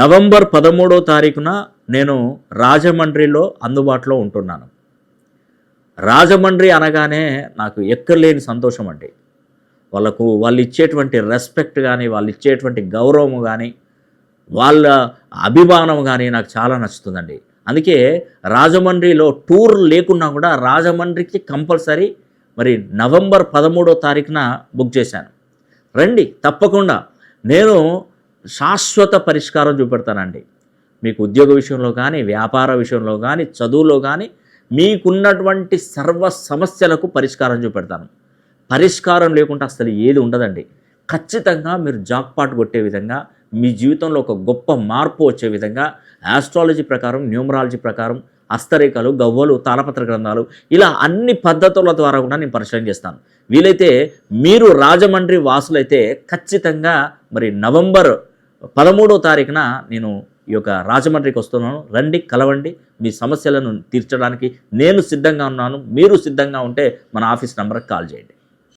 November పదమూడో తారీఖున నేను రాజమండ్రిలో అందుబాటులో ఉంటున్నాను. రాజమండ్రి అనగానే నాకు ఎక్కర్లేని సంతోషం అండి. వాళ్ళకు వాళ్ళు ఇచ్చేటువంటి రెస్పెక్ట్ కానీ వాళ్ళు ఇచ్చేటువంటి గౌరవం కానీ వాళ్ళ అభిమానం కానీ నాకు చాలా నచ్చుతుందండి. అందుకే రాజమండ్రిలో టూర్ లేకున్నా కూడా రాజమండ్రికి కంపల్సరీ మరి నవంబర్ పదమూడో తారీఖున బుక్ చేశాను. రండి తప్పకుండా. నేను శాశ్వత పరిష్కారం చూపెడతానండి. మీకు ఉద్యోగ విషయంలో కానీ వ్యాపార విషయంలో కానీ చదువులో కానీ మీకున్నటువంటి సర్వ సమస్యలకు పరిష్కారం చూపెడతాను. పరిష్కారం లేకుండా అసలు ఏది ఉండదండి. ఖచ్చితంగా మీరు జాక్పాట్ కొట్టే విధంగా మీ జీవితంలో ఒక గొప్ప మార్పు వచ్చే విధంగా ఆస్ట్రాలజీ ప్రకారం న్యూమరాలజీ ప్రకారం హస్తరేఖలు గవ్వలు తాళపత్ర గ్రంథాలు ఇలా అన్ని పద్ధతుల ద్వారా కూడా నేను పరిశీలన చేస్తాను. వీలైతే మీరు రాజమండ్రి వాసులైతే ఖచ్చితంగా మరి నవంబర్ పదమూడో తారీఖున నేను ఈ యొక్క రాజమండ్రికి వస్తున్నాను. రండి కలవండి. మీ సమస్యలను తీర్చడానికి నేను సిద్ధంగా ఉన్నాను. మీరు సిద్ధంగా ఉంటే మన ఆఫీస్ నెంబర్కి కాల్ చేయండి.